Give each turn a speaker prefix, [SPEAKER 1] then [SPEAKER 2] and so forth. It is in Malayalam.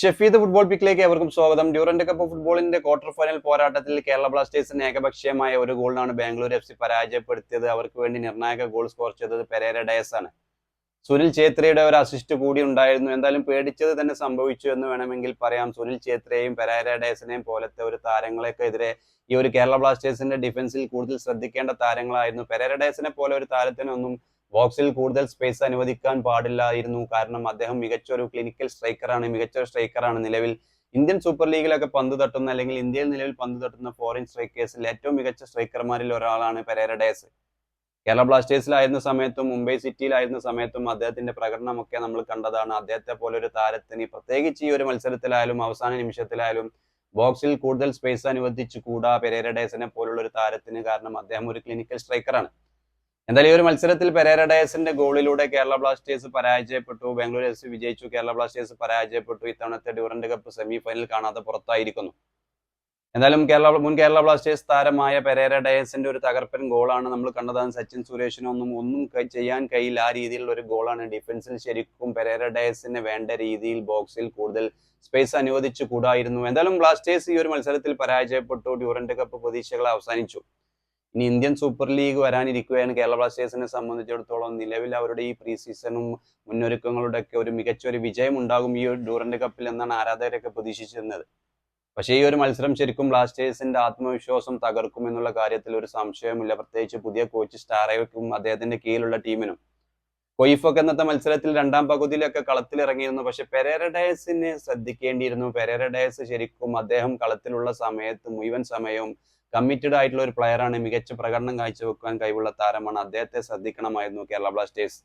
[SPEAKER 1] ഷെഫീദ് ഫുട്ബോൾ പിക്കിലേക്ക് ഏവർക്കും സ്വാഗതം. ഡ്യൂറന്റ് കപ്പ് ഫുട്ബോളിന്റെ ക്വാർട്ടർ ഫൈനൽ പോരാട്ടത്തിൽ കേരള ബ്ലാസ്റ്റേഴ്സിന് ഏകപക്ഷീയമായ ഒരു ഗോളിനാണ് ബാംഗ്ലൂർ എഫ് സി പരാജയപ്പെടുത്തിയത്. അവർക്ക് വേണ്ടി നിർണായക ഗോൾ സ്കോർ ചെയ്തത് പെരേര ഡയസ് ആണ്. സുനിൽ ഛേത്രിയുടെ ഒരു അസിസ്റ്റ് കൂടി ഉണ്ടായിരുന്നു. എന്തായാലും പേടിച്ചത് തന്നെ സംഭവിച്ചു എന്ന് വേണമെങ്കിൽ പറയാം. സുനിൽ ഛേത്രിയെയും പെരേര ഡയസിനെയും പോലത്തെ ഒരു താരങ്ങളെയൊക്കെ എതിരെ ഈ ഒരു കേരള ബ്ലാസ്റ്റേഴ്സിന്റെ ഡിഫൻസിൽ കൂടുതൽ ശ്രദ്ധിക്കേണ്ട താരങ്ങളായിരുന്നു. പെരേര ഡയസിനെ പോലെ ഒരു താരത്തിനൊന്നും ബോക്സിൽ കൂടുതൽ സ്പേസ് അനുവദിക്കാൻ പാടില്ലായിരുന്നു. കാരണം അദ്ദേഹം മികച്ച ഒരു ക്ലിനിക്കൽ സ്ട്രൈക്കറാണ് മികച്ച ഒരു സ്ട്രൈക്കറാണ് നിലവിൽ. ഇന്ത്യൻ സൂപ്പർ ലീഗിലൊക്കെ പന്ത് തട്ടുന്ന അല്ലെങ്കിൽ ഇന്ത്യയിൽ നിലവിൽ പന്ത് തട്ടുന്ന ഫോറിൻ സ്ട്രൈക്കേഴ്സിൽ ഏറ്റവും മികച്ച സ്ട്രൈക്കർമാരിൽ ഒരാളാണ് പെരേര ഡേസ്. കേരള ബ്ലാസ്റ്റേഴ്സിലായിരുന്ന സമയത്തും മുംബൈ സിറ്റിയിലായിരുന്ന സമയത്തും അദ്ദേഹത്തിന്റെ പ്രകടനമൊക്കെ നമ്മൾ കണ്ടതാണ്. അദ്ദേഹത്തെ പോലെ ഒരു താരത്തിന് പ്രത്യേകിച്ച് ഈ ഒരു മത്സരത്തിലായാലും അവസാന നിമിഷത്തിലായാലും ബോക്സിൽ കൂടുതൽ സ്പേസ് അനുവദിച്ചു കൂടാ പെരേര ഡേസിനെ പോലുള്ള ഒരു താരത്തിന്. കാരണം അദ്ദേഹം ഒരു ക്ലിനിക്കൽ സ്ട്രൈക്കറാണ് എന്തായാലും ഈ ഒരു മത്സരത്തിൽ പെരേര ഡയസിന്റെ ഗോളിലൂടെ കേരള ബ്ലാസ്റ്റേഴ്സ് പരാജയപ്പെട്ടു. ബാംഗ്ലൂർ എഫ് സി വിജയിച്ചു. കേരള ബ്ലാസ്റ്റേഴ്സ് പരാജയപ്പെട്ടു. ഇത്തവണത്തെ ഡ്യൂറന്റ് കപ്പ് സെമി ഫൈനൽ കാണാതെ പുറത്തായിരിക്കുന്നു. എന്തായാലും കേരള മുൻ കേരള ബ്ലാസ്റ്റേഴ്സ് താരമായ പെരേര ഡയസിന്റെ ഒരു തകർപ്പൻ ഗോളാണ് നമ്മൾ കണ്ടതാണ്. സച്ചിൻ സുരേഷിനൊന്നും ഒന്നും ചെയ്യാൻ കഴിയില്ല. ആ രീതിയിലുള്ള ഒരു ഗോളാണ് ഡിഫൻസിൽ ശരിക്കും പെരേര ഡയസിന് വേണ്ട രീതിയിൽ ബോക്സിൽ കൂടുതൽ സ്പേസ് അനുവദിച്ചു കൂടായിരുന്നു. എന്തായാലും ബ്ലാസ്റ്റേഴ്സ് ഈ ഒരു മത്സരത്തിൽ പരാജയപ്പെട്ടു. ഡ്യൂറന്റ് കപ്പ് പ്രതീക്ഷകൾ അവസാനിച്ചു. ഇനി ഇന്ത്യൻ സൂപ്പർ ലീഗ് വരാനിരിക്കുകയാണ് കേരള ബ്ലാസ്റ്റേഴ്സിനെ സംബന്ധിച്ചിടത്തോളം നിലവിൽ അവരുടെ ഈ പ്രീ സീസണും മുന്നൊരുക്കങ്ങളുടെ ഒക്കെ ഒരു മികച്ച ഒരു വിജയം ഉണ്ടാകും ഈ ഡൂറന്റ് കപ്പിൽ എന്നാണ് ആരാധകരൊക്കെ പ്രതീക്ഷിച്ചിരുന്നത്. പക്ഷേ ഈ ഒരു മത്സരം ശരിക്കും ബ്ലാസ്റ്റേഴ്സിന്റെ ആത്മവിശ്വാസം തകർക്കും എന്നുള്ള കാര്യത്തിൽ ഒരു സംശയവുമില്ല. പ്രത്യേകിച്ച് പുതിയ കോച്ച് സ്റ്റാറേക്കും അദ്ദേഹത്തിന്റെ കീഴിലുള്ള ടീമിനും. കൊയ്ഫൊക്കെ ഇന്നത്തെ മത്സരത്തിൽ രണ്ടാം പകുതിയിലൊക്കെ കളത്തിലിറങ്ങിയിരുന്നു. പക്ഷെ പെരേരഡയസിനെ ശ്രദ്ധിക്കേണ്ടിയിരുന്നു. പെരേരഡയസ് ശരിക്കും അദ്ദേഹം കളത്തിലുള്ള സമയത്ത് മുഴുവൻ സമയവും കമ്മിറ്റഡ് ആയിട്ടുള്ള ഒരു പ്ലെയറാണ് മികച്ച പ്രകടനം കാഴ്ചവെക്കാൻ കഴിവുള്ള താരമാണ്. അദ്ദേഹത്തെ ശ്രദ്ധിക്കണമായിരുന്നു കേരള ബ്ലാസ്റ്റേഴ്സ്.